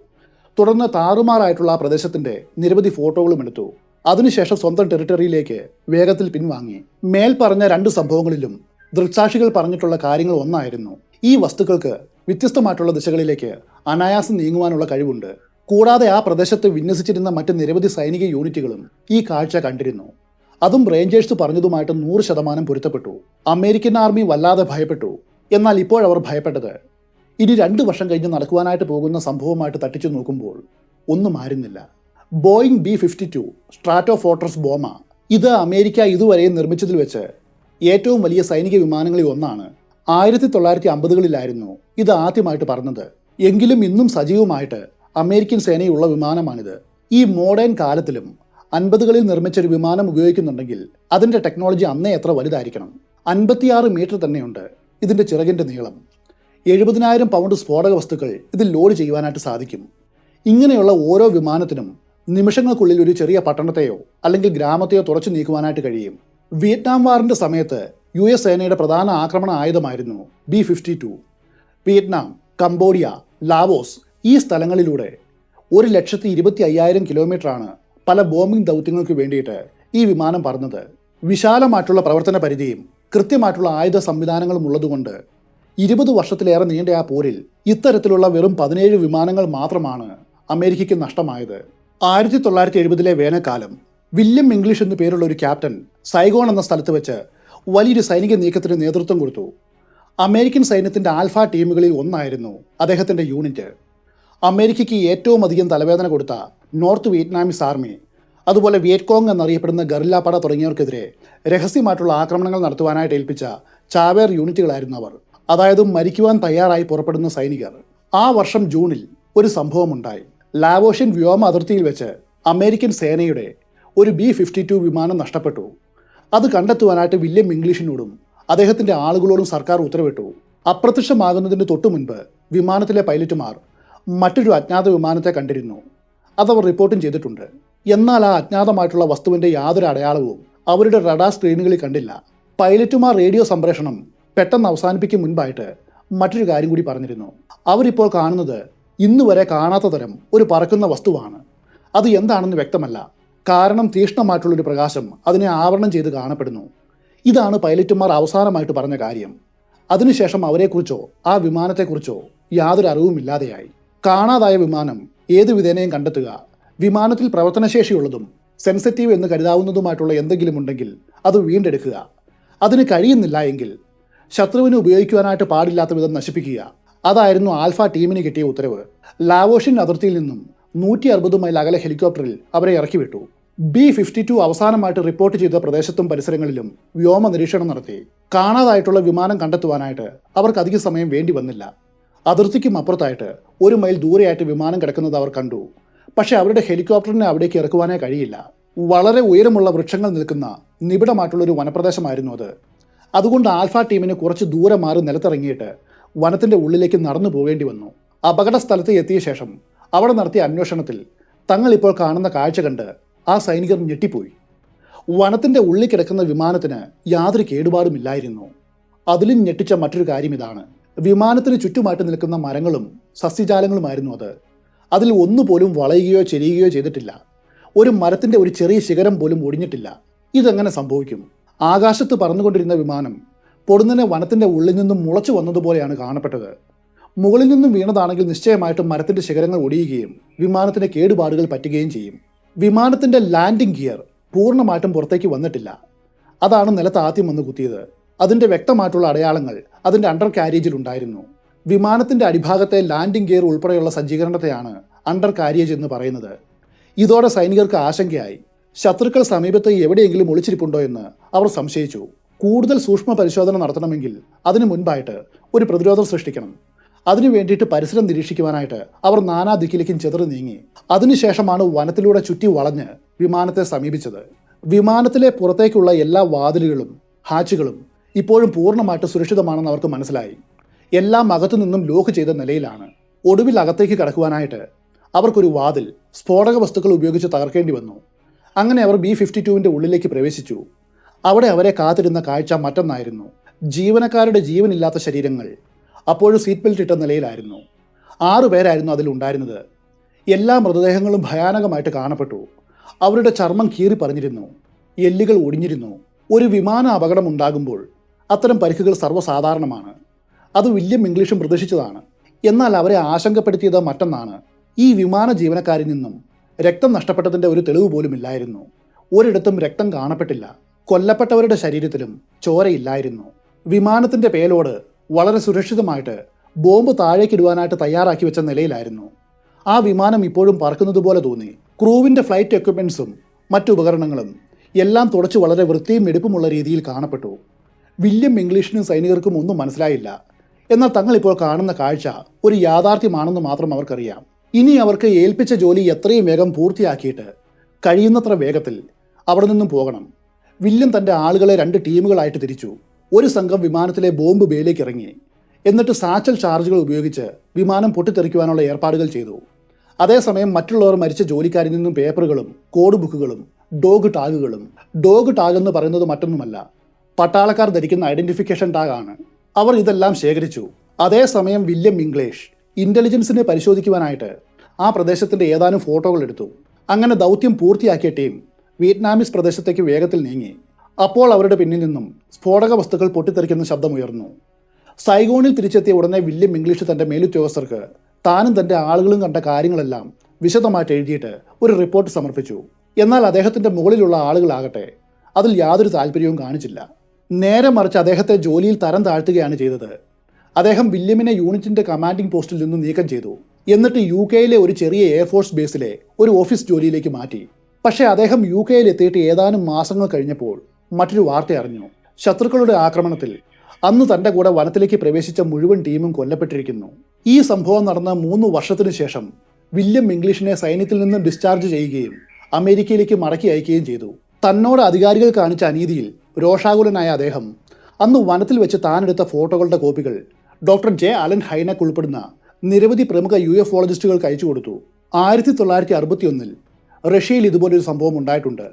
തുടർന്ന് താറുമാറായിട്ടുള്ള ആ പ്രദേശത്തിന്റെ നിരവധി ഫോട്ടോകളും എടുത്തു. അതിനുശേഷം സ്വന്തം ടെറിട്ടറിയിലേക്ക് വേഗത്തിൽ പിൻവാങ്ങി. മേൽ പറഞ്ഞ രണ്ട് സംഭവങ്ങളിലും ദൃക്സാക്ഷികൾ പറഞ്ഞിട്ടുള്ള കാര്യങ്ങൾ ഒന്നായിരുന്നു. ഈ വസ്തുക്കൾക്ക് വ്യത്യസ്തമായിട്ടുള്ള ദിശകളിലേക്ക് അനായാസം നീങ്ങുവാനുള്ള കഴിവുണ്ട്. കൂടാതെ ആ പ്രദേശത്ത് വിന്യസിച്ചിരുന്ന മറ്റ് നിരവധി സൈനിക യൂണിറ്റുകളും ഈ കാഴ്ച കണ്ടിരുന്നു. അതും റേഞ്ചേഴ്സ് പറഞ്ഞതുമായിട്ട് നൂറ് ശതമാനം പൊരുത്തപ്പെട്ടു. അമേരിക്കൻ ആർമി വല്ലാതെ ഭയപ്പെട്ടു. എന്നാൽ ഇപ്പോഴവർ ഭയപ്പെട്ടത് ഇനി രണ്ട് വർഷം കഴിഞ്ഞ് നടക്കുവാനായിട്ട് പോകുന്ന സംഭവമായിട്ട് തട്ടിച്ചു നോക്കുമ്പോൾ ഒന്നും ആയിരുന്നില്ല Boeing B fifty two Stratofortress bomber ഇത് അമേരിക്ക ഇതുവരെയും നിർമ്മിച്ചതിൽ വെച്ച് ഏറ്റവും വലിയ സൈനിക വിമാനങ്ങളിൽ ഒന്നാണ്. ആയിരത്തി തൊള്ളായിരത്തി അമ്പതുകളിലായിരുന്നു ഇത് ആദ്യമായിട്ട് പറഞ്ഞത്. എങ്കിലും ഇന്നും സജീവമായിട്ട് അമേരിക്കൻ സേനയുള്ള വിമാനമാണിത്. ഈ മോഡേൺ കാലത്തിലും അൻപതുകളിൽ നിർമ്മിച്ച ഒരു വിമാനം ഉപയോഗിക്കുന്നുണ്ടെങ്കിൽ അതിന്റെ ടെക്നോളജി അന്നേ എത്ര വലുതായിരിക്കണം? അൻപത്തിയാറ് മീറ്റർ തന്നെയുണ്ട് ഇതിന്റെ ചിറകിന്റെ നീളം. എഴുപതിനായിരം പൗണ്ട് സ്ഫോടക വസ്തുക്കൾ ഇതിൽ ലോഡ് ചെയ്യുവാനായിട്ട് സാധിക്കും. ഇങ്ങനെയുള്ള ഓരോ വിമാനത്തിനും നിമിഷങ്ങൾക്കുള്ളിൽ ഒരു ചെറിയ പട്ടണത്തെയോ അല്ലെങ്കിൽ ഗ്രാമത്തെയോ തുറച്ചു നീക്കുവാനായിട്ട് കഴിയും. വിയറ്റ്നാം വാറിന്റെ സമയത്ത് യു എസ് സേനയുടെ പ്രധാന ആക്രമണ ആയുധമായിരുന്നു B fifty two. Vietnam Cambodia Laos ഈ സ്ഥലങ്ങളിലൂടെ ഒരു ലക്ഷത്തി ഇരുപത്തി അയ്യായിരം കിലോമീറ്ററാണ് പല ബോംബിംഗ് ദൗത്യങ്ങൾക്ക് വേണ്ടിയിട്ട് ഈ വിമാനം പറന്നത്. വിശാലമായിട്ടുള്ള പ്രവർത്തന പരിധിയും കൃത്യമായിട്ടുള്ള ആയുധ സംവിധാനങ്ങളും ഉള്ളതുകൊണ്ട് ഇരുപത് വർഷത്തിലേറെ നീണ്ട ആ പോരിൽ ഇത്തരത്തിലുള്ള വെറും പതിനേഴ് വിമാനങ്ങൾ മാത്രമാണ് അമേരിക്കയ്ക്ക് നഷ്ടമായത്. ആയിരത്തി തൊള്ളായിരത്തി എഴുപതിലെ വേനൽക്കാലം വില്യം ഇംഗ്ലീഷ് എന്നു പേരുള്ള ഒരു ക്യാപ്റ്റൻ സൈഗോൺ എന്ന സ്ഥലത്ത് വെച്ച് വലിയൊരു സൈനിക നീക്കത്തിന് നേതൃത്വം കൊടുത്തു. അമേരിക്കൻ സൈന്യത്തിന്റെ ആൽഫ ടീമുകളിൽ ഒന്നായിരുന്നു അദ്ദേഹത്തിന്റെ യൂണിറ്റ്. അമേരിക്കയ്ക്ക് ഏറ്റവും അധികം തലവേദന കൊടുത്ത നോർത്ത് വിയറ്റ്നാമീസ് ആർമി അതുപോലെ വിയറ്റ്കോങ് എന്നറിയപ്പെടുന്ന ഗറില്ലാപ്പട പട തുടങ്ങിയവർക്കെതിരെ രഹസ്യമായിട്ടുള്ള ആക്രമണങ്ങൾ നടത്തുവാനായിട്ട് ഏൽപ്പിച്ച ചാവേർ യൂണിറ്റുകളായിരുന്നു അവർ. അതായത് മരിക്കുവാൻ തയ്യാറായി പുറപ്പെടുന്ന സൈനികർ. ആ വർഷം ജൂണിൽ ഒരു സംഭവമുണ്ടായി. ലാവോഷ്യൻ വ്യോമ അതിർത്തിയിൽ വെച്ച് അമേരിക്കൻ സേനയുടെ ഒരു ബി ഫിഫ്റ്റി ടു വിമാനം നഷ്ടപ്പെട്ടു. അത് കണ്ടെത്തുവാനായിട്ട് വില്യം ഇംഗ്ലീഷിനോടും അദ്ദേഹത്തിന്റെ ആളുകളോടും സർക്കാർ ഉത്തരവിട്ടു. അപ്രത്യക്ഷമാകുന്നതിന് തൊട്ടു മുൻപ് വിമാനത്തിലെ പൈലറ്റുമാർ മറ്റൊരു അജ്ഞാത വിമാനത്തെ കണ്ടിരുന്നു. അതവർ റിപ്പോർട്ടും ചെയ്തിട്ടുണ്ട്. എന്നാൽ ആ അജ്ഞാതമായിട്ടുള്ള വസ്തുവിന്റെ യാതൊരു അടയാളവും അവരുടെ റഡാർ സ്ക്രീനുകളിൽ കണ്ടില്ല. പൈലറ്റുമാർ റേഡിയോ സംപ്രേഷണം പെട്ടെന്ന് അവസാനിപ്പിക്കും മുൻപായിട്ട് മറ്റൊരു കാര്യം കൂടി പറഞ്ഞിരുന്നു. അവരിപ്പോൾ കാണുന്നത് ഇന്ന് വരെ കാണാത്ത തരം ഒരു പറക്കുന്ന വസ്തുവാണ്. അത് എന്താണെന്ന് വ്യക്തമല്ല. കാരണം തീക്ഷ്ണമായിട്ടുള്ളൊരു പ്രകാശം അതിനെ ആവരണം ചെയ്ത് കാണപ്പെടുന്നു. ഇതാണ് പൈലറ്റുമാർ അവസാനമായിട്ട് പറഞ്ഞ കാര്യം. അതിനുശേഷം അവരെക്കുറിച്ചോ ആ വിമാനത്തെക്കുറിച്ചോ യാതൊരു അറിവുമില്ലാതെയായി. കാണാതായ വിമാനം ഏത് വിധേനയും കണ്ടെത്തുക. വിമാനത്തിൽ പ്രവർത്തനശേഷിയുള്ളതും സെൻസിറ്റീവ് എന്ന് കരുതാവുന്നതുമായിട്ടുള്ള എന്തെങ്കിലും ഉണ്ടെങ്കിൽ അത് വീണ്ടെടുക്കുക. അതിന് കഴിയുന്നില്ല എങ്കിൽ ശത്രുവിന് ഉപയോഗിക്കുവാനായിട്ട് പാടില്ലാത്ത വിധം നശിപ്പിക്കുക. അതായിരുന്നു ആൽഫ ടീമിന് കിട്ടിയ ഉത്തരവ്. ലാവോഷിൻ അതിർത്തിയിൽ നിന്നും നൂറ്റി അറുപത് മൈൽ അകലെ ഹെലികോപ്റ്ററിൽ അവരെ ഇറക്കി വിട്ടു ബി ഫിഫ്റ്റി ടു അവസാനമായിട്ട് റിപ്പോർട്ട് ചെയ്ത പ്രദേശത്തും പരിസരങ്ങളിലും വ്യോമ നിരീക്ഷണം നടത്തി. കാണാതായിട്ടുള്ള വിമാനം കണ്ടെത്തുവാനായിട്ട് അവർക്ക് അധിക സമയം വേണ്ടി വന്നില്ല. അതിർത്തിക്കും അപ്പുറത്തായിട്ട് ഒരു മൈൽ ദൂരെയായിട്ട് വിമാനം കിടക്കുന്നത് അവർ കണ്ടു. പക്ഷേ അവരുടെ ഹെലികോപ്റ്ററിനെ അവിടേക്ക് ഇറക്കുവാനേ കഴിയില്ല. വളരെ ഉയരമുള്ള വൃക്ഷങ്ങൾ നിൽക്കുന്ന നിബിഡമായിട്ടുള്ള ഒരു വനപ്രദേശമായിരുന്നു അത്. അതുകൊണ്ട് ആൽഫ ടീമിന് കുറച്ച് ദൂരെ മാറി നിലത്തിറങ്ങിയിട്ട് വനത്തിന്റെ ഉള്ളിലേക്ക് നടന്നു പോകേണ്ടി വന്നു. അപകട സ്ഥലത്ത് എത്തിയ ശേഷം അവിടെ നടത്തിയ അന്വേഷണത്തിൽ തങ്ങൾ ഇപ്പോൾ കാണുന്ന കാഴ്ച കണ്ട് ആ സൈനികർ ഞെട്ടിപ്പോയി. വനത്തിന്റെ ഉള്ളിൽ കിടക്കുന്ന വിമാനത്തിന് യാതൊരു കേടുപാടുമില്ലായിരുന്നു. അതിലും ഞെട്ടിച്ച മറ്റൊരു കാര്യം ഇതാണ്. വിമാനത്തിന് ചുറ്റുമായിട്ട് നിൽക്കുന്ന മരങ്ങളും സസ്യജാലങ്ങളുമായിരുന്നു അത്. അതിൽ ഒന്നുപോലും വളയുകയോ ചെരിയുകയോ ചെയ്തിട്ടില്ല. ഒരു മരത്തിന്റെ ഒരു ചെറിയ ശിഖരം പോലും ഒടിഞ്ഞിട്ടില്ല. ഇതെങ്ങനെ സംഭവിക്കും? ആകാശത്ത് പറന്നുകൊണ്ടിരുന്ന വിമാനം പൊടുന്നനെ വനത്തിന്റെ ഉള്ളിൽ നിന്നും മുളച്ചു വന്നതുപോലെയാണ് കാണപ്പെട്ടത്. മുകളിൽ നിന്നും വീണതാണെങ്കിൽ നിശ്ചയമായിട്ടും മരത്തിന്റെ ശിഖരങ്ങൾ ഒടിയുകയും വിമാനത്തിന് കേടുപാടുകൾ പറ്റുകയും ചെയ്യും. വിമാനത്തിന്റെ ലാൻഡിംഗ് ഗിയർ പൂർണമായിട്ടും പുറത്തേക്ക് വന്നിട്ടില്ല. അതാണ് നിലത്ത് ആദ്യം വന്ന് കുത്തിയത്. അതിന്റെ വ്യക്തമായിട്ടുള്ള അടയാളങ്ങൾ അതിന്റെ അണ്ടർ കാരേജിൽ ഉണ്ടായിരുന്നു. വിമാനത്തിന്റെ അടിഭാഗത്തെ ലാൻഡിംഗ് ഗിയർ ഉൾപ്പെടെയുള്ള സജ്ജീകരണത്തെയാണ് അണ്ടർ കാരിയേജ് എന്ന് പറയുന്നത്. ഇതോടെ സൈനികർക്ക് ആശങ്കയായി. ശത്രുക്കൾ സമീപത്ത് എവിടെയെങ്കിലും ഒളിച്ചിരിപ്പുണ്ടോ എന്ന് അവർ സംശയിച്ചു. കൂടുതൽ സൂക്ഷ്മ പരിശോധന നടത്തണമെങ്കിൽ അതിനു മുൻപായിട്ട് ഒരു പ്രതിരോധം സൃഷ്ടിക്കണം. അതിനു വേണ്ടിയിട്ട് പരിസരം നിരീക്ഷിക്കുവാനായിട്ട് അവർ നാനാ ദിക്കിലേക്കും ചെതറി നീങ്ങി. അതിനുശേഷമാണ് വനത്തിലൂടെ ചുറ്റി വളഞ്ഞ് വിമാനത്തെ സമീപിച്ചത്. വിമാനത്തിലെ പുറത്തേക്കുള്ള എല്ലാ വാതിലുകളും ഹാച്ചുകളും ഇപ്പോഴും പൂർണമായിട്ട് സുരക്ഷിതമാണെന്ന് അവർക്ക് മനസ്സിലായി. എല്ലാം അകത്തു നിന്നും ലോക്ക് ചെയ്ത നിലയിലാണ്. ഒടുവിൽ അകത്തേക്ക് കടക്കുവാനായിട്ട് അവർക്കൊരു വാതിൽ സ്ഫോടക വസ്തുക്കൾ ഉപയോഗിച്ച് തകർക്കേണ്ടി വന്നു. അങ്ങനെ അവർ ബി ഫിഫ്റ്റി ടുവിന്റെ ഉള്ളിലേക്ക് പ്രവേശിച്ചു. അവിടെ അവരെ കാത്തിരുന്ന കാഴ്ച മറ്റൊന്നായിരുന്നു. ജീവനക്കാരുടെ ജീവനില്ലാത്ത ശരീരങ്ങൾ. അപ്പോഴും സീറ്റ് ബെൽറ്റ് ഇട്ട നിലയിലായിരുന്നു. ആറുപേരായിരുന്നു അതിലുണ്ടായിരുന്നത് എല്ലാ മൃതദേഹങ്ങളും ഭയാനകമായിട്ട് കാണപ്പെട്ടു. അവരുടെ ചർമ്മം കീറി പറഞ്ഞിരുന്നു എല്ലുകൾ ഒടിഞ്ഞിരുന്നു. ഒരു വിമാന അപകടം ഉണ്ടാകുമ്പോൾ അത്തരം പരിക്കുകൾ സർവസാധാരണമാണ്. അത് വില്യം ഇംഗ്ലീഷും പ്രതീക്ഷിച്ചതാണ്. എന്നാൽ അവരെ ആശങ്കപ്പെടുത്തിയത് മറ്റൊന്നാണ്. ഈ വിമാന ജീവനക്കാരിൽ നിന്നും രക്തം നഷ്ടപ്പെട്ടതിന്റെ ഒരു തെളിവ് പോലും ഇല്ലായിരുന്നു. ഒരിടത്തും രക്തം കാണപ്പെട്ടില്ല. കൊല്ലപ്പെട്ടവരുടെ ശരീരത്തിലും ചോരയില്ലായിരുന്നു. വിമാനത്തിന്റെ പേലോട് വളരെ സുരക്ഷിതമായിട്ട് ബോംബ് താഴേക്കിടുവാനായിട്ട് തയ്യാറാക്കി വെച്ച നിലയിലായിരുന്നു. ആ വിമാനം ഇപ്പോഴും പറക്കുന്നത് പോലെ തോന്നി. ക്രൂവിന്റെ ഫ്ലൈറ്റ് എക്യുപ്മെൻസും മറ്റു ഉപകരണങ്ങളും എല്ലാം തുടച്ച് വളരെ വൃത്തിയും എടുപ്പുമുള്ള രീതിയിൽ കാണപ്പെട്ടു. വില്യം ഇംഗ്ലീഷിനും സൈനികർക്കും ഒന്നും മനസ്സിലായില്ല. എന്നാൽ തങ്ങൾ ഇപ്പോൾ കാണുന്ന കാഴ്ച ഒരു യാഥാർത്ഥ്യമാണെന്ന് മാത്രം അവർക്കറിയാം. ഇനി അവർക്ക് ഏൽപ്പിച്ച ജോലി എത്രയും വേഗം പൂർത്തിയാക്കിയിട്ട് കഴിയുന്നത്ര വേഗത്തിൽ അവിടെ നിന്നും പോകണം. വില്യം തന്റെ ആളുകളെ രണ്ട് ടീമുകളായിട്ട് തിരിച്ചു. ഒരു സംഘം വിമാനത്തിലെ ബോംബ് ബേയിലേക്ക് ഇറങ്ങി. എന്നിട്ട് സാച്ചൽ ചാർജുകൾ ഉപയോഗിച്ച് വിമാനം പൊട്ടിത്തെറിക്കുവാനുള്ള ഏർപ്പാടുകൾ ചെയ്തു. അതേസമയം മറ്റുള്ളവർ മരിച്ച ജോലിക്കാരിൽ നിന്നും പേപ്പറുകളും കോഡ് ബുക്കുകളും ഡോഗ് ടാഗുകളും. ഡോഗ് ടാഗ് എന്ന് പറയുന്നത് മറ്റൊന്നുമല്ല. പട്ടാളക്കാർ ധരിക്കുന്ന ഐഡന്റിഫിക്കേഷൻ ടാഗാണ് അവർ ഇതെല്ലാം ശേഖരിച്ചു. അതേസമയം വില്യം ഇംഗ്ലീഷ് ഇന്റലിജൻസിനെ പരിശോധിക്കുവാനായിട്ട് ആ പ്രദേശത്തിന്റെ ഏതാനും ഫോട്ടോകൾ എടുത്തു. അങ്ങനെ ദൗത്യം പൂർത്തിയാക്കിയ ടീം വിയറ്റ്നാമീസ് പ്രദേശത്തേക്ക് വേഗത്തിൽ നീങ്ങി. അപ്പോൾ അവരുടെ പിന്നിൽ നിന്നും സ്ഫോടക വസ്തുക്കൾ പൊട്ടിത്തെറിക്കുന്ന ശബ്ദമുയർന്നു സൈഗോണിൽ തിരിച്ചെത്തിയ ഉടനെ വില്യം ഇംഗ്ലീഷ് തന്റെ മേലുദ്യോഗസ്ഥർക്ക് താനും തന്റെ ആളുകളും കണ്ട കാര്യങ്ങളെല്ലാം വിശദമായിട്ട് എഴുതിയിട്ട് ഒരു റിപ്പോർട്ട് സമർപ്പിച്ചു. എന്നാൽ അദ്ദേഹത്തിന്റെ മുകളിലുള്ള ആളുകളാകട്ടെ അതിൽ യാതൊരു താല്പര്യവും കാണിച്ചില്ല. നേരെ മറിച്ച് അദ്ദേഹത്തെ ജോലിയിൽ തരം താഴ്ത്തുകയാണ് ചെയ്തത്. അദ്ദേഹം വില്യമിനെ യൂണിറ്റിന്റെ കമാൻഡിംഗ് പോസ്റ്റിൽ നിന്ന് നീക്കം ചെയ്തു. എന്നിട്ട് യു കെയിലെ ഒരു ചെറിയ എയർഫോഴ്സ് ബേസിലെ ഒരു ഓഫീസ് ജോലിയിലേക്ക് മാറ്റി. പക്ഷേ അദ്ദേഹം യു കെയിൽ എത്തിയിട്ട് ഏതാനും മാസങ്ങൾ കഴിഞ്ഞപ്പോൾ മറ്റൊരു വാർത്ത അറിഞ്ഞു. ശത്രുക്കളുടെ ആക്രമണത്തിൽ അന്ന് തന്റെ കൂടെ വനത്തിലേക്ക് പ്രവേശിച്ച മുഴുവൻ ടീമും കൊല്ലപ്പെട്ടിരിക്കുന്നു. ഈ സംഭവം നടന്ന മൂന്ന് വർഷത്തിനു ശേഷം വില്യം ഇംഗ്ലീഷിനെ സൈന്യത്തിൽ നിന്നും ഡിസ്ചാർജ് ചെയ്യുകയും അമേരിക്കയിലേക്ക് മടക്കി അയക്കുകയും ചെയ്തു. തന്നോട് അധികാരികൾ കാണിച്ച അനീതിയിൽ രോഷാകുലനായ അദ്ദേഹം അന്ന് വനത്തിൽ വെച്ച് താനെടുത്ത ഫോട്ടോകളുടെ കോപ്പികൾ ഡോക്ടർ ജെ അലൻ ഹൈനക്ക് ഉൾപ്പെടുന്ന നിരവധി പ്രമുഖ യു എഫോളജിസ്റ്റുകൾക്ക് അയച്ചു കൊടുത്തു. ആയിരത്തി തൊള്ളായിരത്തി അറുപത്തിയൊന്നിൽ റഷ്യയിൽ ഇതുപോലൊരു സംഭവം ഉണ്ടായിട്ടുണ്ട്.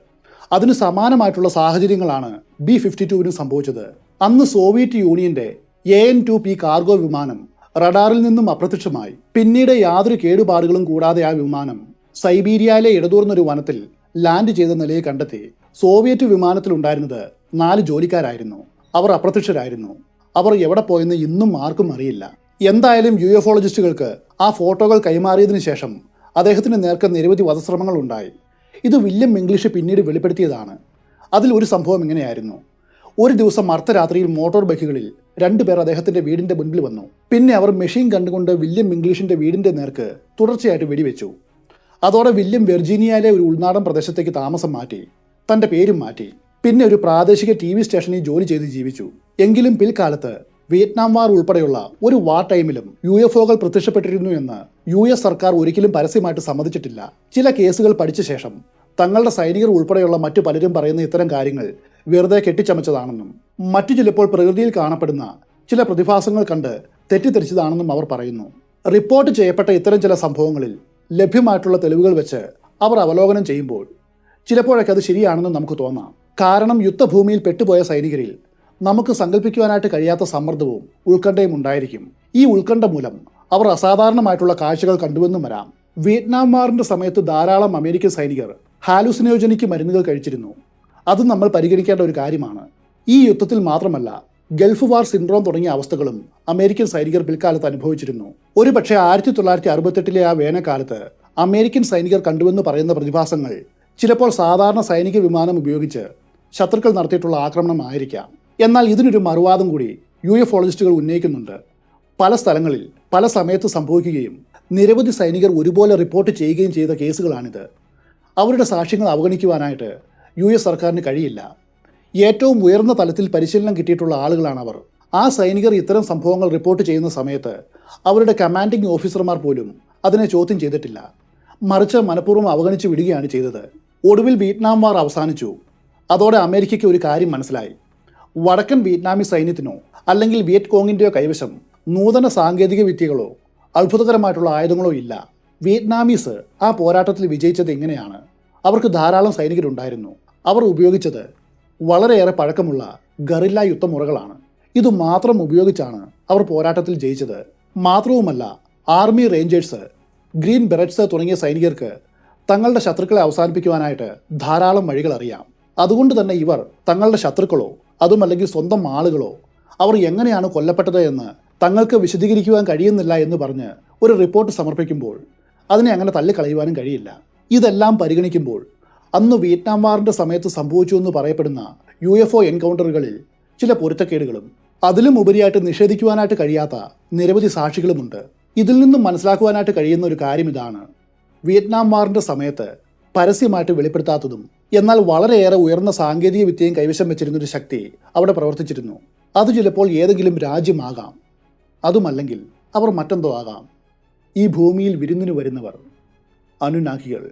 അതിന് സമാനമായിട്ടുള്ള സാഹചര്യങ്ങളാണ് ബി ഫിഫ്റ്റി ടുവിന് സംഭവിച്ചത്. അന്ന് സോവിയറ്റ് യൂണിയന്റെ A N two P cargo വിമാനം റഡാറിൽ നിന്നും അപ്രത്യക്ഷമായി. പിന്നീട് യാതൊരു കേടുപാടുകളും കൂടാതെ ആ വിമാനം സൈബീരിയയിലെ ഇടതൂർന്നൊരു വനത്തിൽ ലാൻഡ് ചെയ്ത നിലയെ കണ്ടെത്തി. സോവിയറ്റ് വിമാനത്തിലുണ്ടായിരുന്നത് നാല് ജോലിക്കാരായിരുന്നു. അവർ അപ്രത്യക്ഷരായിരുന്നു. അവർ എവിടെ പോയെന്ന് ഇന്നും ആർക്കും അറിയില്ല. എന്തായാലും യു എഫോളജിസ്റ്റുകൾക്ക് ആ ഫോട്ടോകൾ കൈമാറിയതിനു ശേഷം അദ്ദേഹത്തിന് നേർക്ക് നിരവധി വധശ്രമങ്ങൾ ഉണ്ടായി. ഇത് വില്യം ഇംഗ്ലീഷ് പിന്നീട് വെളിപ്പെടുത്തിയതാണ്. അതിൽ ഒരു സംഭവം ഇങ്ങനെയായിരുന്നു. ഒരു ദിവസം അർദ്ധരാത്രിയിൽ മോട്ടോർ ബൈക്കുകളിൽ രണ്ടുപേർ അദ്ദേഹത്തിന്റെ വീടിന്റെ മുൻപിൽ വന്നു. പിന്നെ അവർ മെഷീൻ കണ്ടുകൊണ്ട് വില്യം ഇംഗ്ലീഷിന്റെ വീടിന്റെ നേർക്ക് തുടർച്ചയായിട്ട് വെടിവെച്ചു. അതോടെ വില്യം വെർജീനിയയിലെ ഒരു ഉൾനാടൻ പ്രദേശത്തേക്ക് താമസം മാറ്റി. തന്റെ പേരും മാറ്റി. പിന്നെ ഒരു പ്രാദേശിക ടി വി സ്റ്റേഷനിൽ ജോലി ചെയ്ത് ജീവിച്ചു. എങ്കിലും പിൽക്കാലത്ത് വിയറ്റ്നാം വാർ ഉൾപ്പെടെയുള്ള ഒരു വാർ ടൈമിലും യു എഫ് ഒകൾ പ്രത്യക്ഷപ്പെട്ടിരുന്നു എന്ന് യു എസ് സർക്കാർ ഒരിക്കലും പരസ്യമായിട്ട് സമ്മതിച്ചിട്ടില്ല. ചില കേസുകൾ പഠിച്ച ശേഷം തങ്ങളുടെ സൈനികർ ഉൾപ്പെടെയുള്ള മറ്റു പലരും പറയുന്ന ഇത്തരം കാര്യങ്ങൾ വെറുതെ കെട്ടിച്ചമച്ചതാണെന്നും മറ്റു ചിലപ്പോൾ പ്രകൃതിയിൽ കാണപ്പെടുന്ന ചില പ്രതിഭാസങ്ങൾ കണ്ട് തെറ്റിദ്ധരിച്ചതാണെന്നും അവർ പറയുന്നു. റിപ്പോർട്ട് ചെയ്യപ്പെട്ട ഇത്തരം ചില സംഭവങ്ങളിൽ ലഭ്യമായിട്ടുള്ള തെളിവുകൾ വെച്ച് അവർ അവലോകനം ചെയ്യുമ്പോൾ ചിലപ്പോഴൊക്കെ അത് ശരിയാണെന്നും നമുക്ക് തോന്നാം. കാരണം യുദ്ധഭൂമിയിൽ പെട്ടുപോയ സൈനികരിൽ നമുക്ക് സങ്കല്പിക്കുവാനായിട്ട് കഴിയാത്ത സമ്മർദ്ദവും ഉത്കണ്ഠയും ഉണ്ടായിരിക്കും. ഈ ഉത്കണ്ഠ മൂലം അവർ അസാധാരണമായിട്ടുള്ള കാഴ്ചകൾ കണ്ടുവെന്നും വരാം. വിയറ്റ്നാം വാറിന്റെ സമയത്ത് ധാരാളം അമേരിക്കൻ സൈനികർ ഹാലുസിനോജനിക്ക് മരുന്നുകൾ കഴിച്ചിരുന്നു. അത് നമ്മൾ പരിഗണിക്കേണ്ട ഒരു കാര്യമാണ്. ഈ യുദ്ധത്തിൽ മാത്രമല്ല ഗൾഫ് വാർ സിൻഡ്രോം തുടങ്ങിയ അവസ്ഥകളും അമേരിക്കൻ സൈനികർ പിൽക്കാലത്ത് അനുഭവിച്ചിരുന്നു. ഒരുപക്ഷെ ആയിരത്തി തൊള്ളായിരത്തി അറുപത്തെട്ടിലെ ആ വേനൽക്കാലത്ത് അമേരിക്കൻ സൈനികർ കണ്ടുവെന്ന് പറയുന്ന പ്രതിഭാസങ്ങൾ ചിലപ്പോൾ സാധാരണ സൈനിക വിമാനം ഉപയോഗിച്ച് ശത്രുക്കൾ നടത്തിയിട്ടുള്ള ആക്രമണമായിരിക്കാം. എന്നാൽ ഇതിനൊരു മറുവാദം കൂടി യു എഫോളജിസ്റ്റുകൾ ഉന്നയിക്കുന്നുണ്ട്. പല സ്ഥലങ്ങളിൽ പല സമയത്ത് സംഭവിക്കുകയും നിരവധി സൈനികർ ഒരുപോലെ റിപ്പോർട്ട് ചെയ്യുകയും ചെയ്ത കേസുകളാണിത്. അവരുടെ സാക്ഷ്യങ്ങൾ അവഗണിക്കുവാനായിട്ട് യു എസ് സർക്കാരിന് കഴിയില്ല. ഏറ്റവും ഉയർന്ന തലത്തിൽ പരിശീലനം കിട്ടിയിട്ടുള്ള ആളുകളാണ് അവർ ആ സൈനികർ ഇത്തരം സംഭവങ്ങൾ റിപ്പോർട്ട് ചെയ്യുന്ന സമയത്ത് അവരുടെ കമാൻഡിംഗ് ഓഫീസർമാർ പോലും അതിനെ ചോദ്യം ചെയ്തിട്ടില്ല. മറിച്ച് മനഃപൂർവം അവഗണിച്ച് വിടുകയാണ് ചെയ്തത്. ഒടുവിൽ വിയറ്റ്നാം വാർ അവസാനിച്ചു. അതോടെ അമേരിക്കയ്ക്ക് ഒരു കാര്യം മനസ്സിലായി. വടക്കൻ വിയറ്റ്നാമി സൈന്യത്തിനോ അല്ലെങ്കിൽ വിയറ്റ് കോങ്ങിന്റെയോ കൈവശം നൂതന സാങ്കേതിക വിദ്യകളോ അത്ഭുതകരമായിട്ടുള്ള ആയുധങ്ങളോ ഇല്ല. വിയറ്റ്നാമീസ് ആ പോരാട്ടത്തിൽ വിജയിച്ചത് എങ്ങനെയാണ്? അവർക്ക് ധാരാളം സൈനികരുണ്ടായിരുന്നു. അവർ ഉപയോഗിച്ചത് വളരെയേറെ പഴക്കമുള്ള ഗറില്ല യുദ്ധമുറകളാണ്. ഇത് മാത്രം ഉപയോഗിച്ചാണ് അവർ പോരാട്ടത്തിൽ ജയിച്ചത്. മാത്രവുമല്ല ആർമി റേഞ്ചേഴ്സ് ഗ്രീൻ ബെററ്റ്സ് തുടങ്ങിയ സൈനികർക്ക് തങ്ങളുടെ ശത്രുക്കളെ അവസാനിപ്പിക്കുവാനായിട്ട് ധാരാളം വഴികൾ അറിയാം. അതുകൊണ്ട് തന്നെ ഇവർ തങ്ങളുടെ ശത്രുക്കളോ അതുമല്ലെങ്കിൽ സ്വന്തം ആളുകളോ അവർ എങ്ങനെയാണ് കൊല്ലപ്പെട്ടത് എന്ന് തങ്ങൾക്ക് വിശദീകരിക്കുവാൻ കഴിയുന്നില്ല എന്ന് പറഞ്ഞ് ഒരു റിപ്പോർട്ട് സമർപ്പിക്കുമ്പോൾ അതിനെ അങ്ങനെ തള്ളിക്കളയുവാനും കഴിയില്ല. ഇതെല്ലാം പരിഗണിക്കുമ്പോൾ അന്ന് വിയറ്റ്നാം വാറിന്റെ സമയത്ത് സംഭവിച്ചു എന്ന് പറയപ്പെടുന്ന യു എഫ് ഒ എൻകൗണ്ടറുകളിൽ ചില പൊരുത്തക്കേടുകളും അതിലും ഉപരിയായിട്ട് നിഷേധിക്കുവാനായിട്ട് കഴിയാത്ത നിരവധി സാക്ഷികളുമുണ്ട്. ഇതിൽ നിന്നും മനസ്സിലാക്കുവാനായിട്ട് കഴിയുന്ന ഒരു കാര്യം ഇതാണ്. വിയറ്റ്നാം വാറിന്റെ സമയത്ത് പരസ്യമായിട്ട് വെളിപ്പെടുത്താത്തതും എന്നാൽ വളരെയേറെ ഉയർന്ന സാങ്കേതിക വിദ്യയും കൈവശം വെച്ചിരുന്ന ഒരു ശക്തി അവിടെ പ്രവർത്തിച്ചിരുന്നു. അത് ചിലപ്പോൾ ഏതെങ്കിലും രാജ്യമാകാം. അതുമല്ലെങ്കിൽ അവർ മറ്റെന്തോ ആകാം. ഈ ഭൂമിയിൽ വിരുന്നിന് വരുന്നവർ അനുനാക്കികൾ